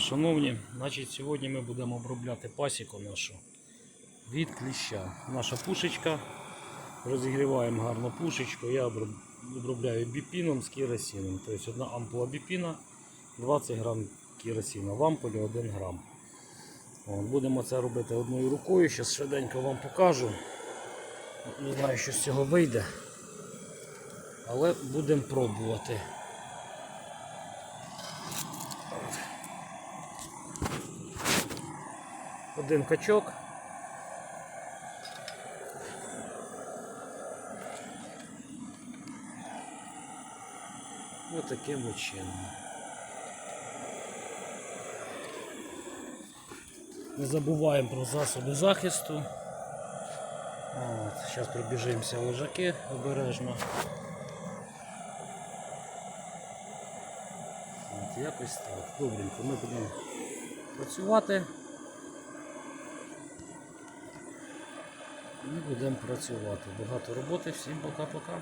Шановні, значить, сьогодні ми будемо обробляти пасіку нашу від кліща. Наша пушечка. Розігріваємо гарно пушечку. Я обробляю біпіном з керосином. Тобто одна ампула біпіна, 20 грам керосину. В ампулі 1 грам. От, будемо це робити одною рукою. Зараз швиденько вам покажу. Не знаю, що з цього вийде. Але будемо пробувати. Один качок. Ось таким от чином. Не забуваємо про засоби захисту. Зараз пробіжимося лежаки обережно. От, якось так. Добренько, ми будемо працювати. І будемо працювати. Багато роботи. Всім пока-пока.